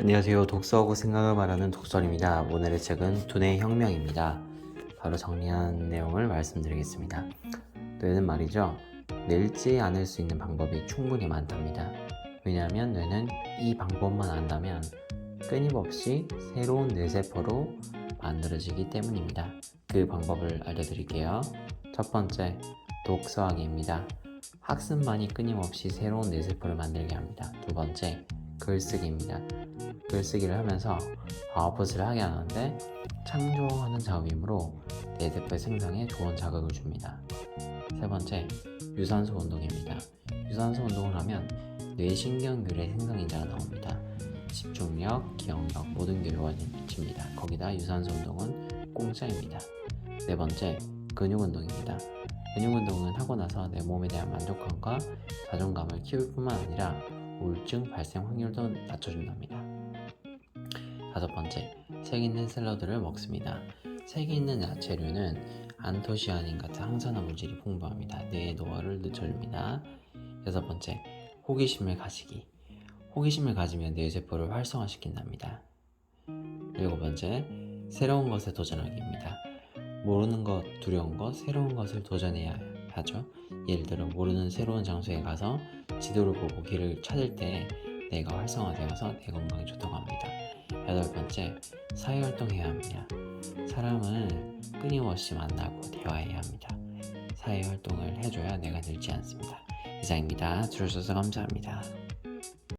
안녕하세요. 독서하고 생각을 말하는 독설입니다. 오늘의 책은 두뇌 혁명입니다. 바로 정리한 내용을 말씀드리겠습니다. 뇌는 말이죠. 늙지 않을 수 있는 방법이 충분히 많답니다. 왜냐하면 뇌는 이 방법만 안다면 끊임없이 새로운 뇌세포로 만들어지기 때문입니다. 그 방법을 알려드릴게요. 첫 번째, 독서하기입니다. 학습만이 끊임없이 새로운 뇌세포를 만들게 합니다. 두 번째, 글쓰기입니다. 글쓰기를 하면서 아웃풋을 하게 하는데 창조하는 작업이므로 뇌세포의 생성에 좋은 자극을 줍니다. 세 번째, 유산소 운동입니다. 유산소 운동을 하면 뇌신경귤의 생성인자가 나옵니다. 집중력, 기억력 모든 교류가 미칩니다. 거기다 유산소 운동은 공짜입니다. 네 번째, 근육 운동입니다. 근육 운동은 하고 나서 내 몸에 대한 만족감과 자존감을 키울 뿐만 아니라 우울증 발생 확률도 낮춰준답니다. 다섯 번째, 색 있는 샐러드를 먹습니다. 색이 있는 야채류는 안토시아닌 같은 항산화 물질이 풍부합니다. 뇌의 노화를 늦춰줍니다. 여섯 번째, 호기심을 가지기. 호기심을 가지면 뇌세포를 활성화시킨답니다. 일곱 번째, 새로운 것에 도전하기입니다. 모르는 것, 두려운 것, 새로운 것을 도전해야 하죠. 예를 들어 모르는 새로운 장소에 가서 지도를 보고 길을 찾을 때 뇌가 활성화되어서 뇌 건강에 좋다고 합니다. 여덟 번째, 사회활동해야 합니다. 사람은 끊임없이 만나고 대화해야 합니다. 사회활동을 해줘야 뇌가 늙지 않습니다. 이상입니다. 들어주셔서 감사합니다.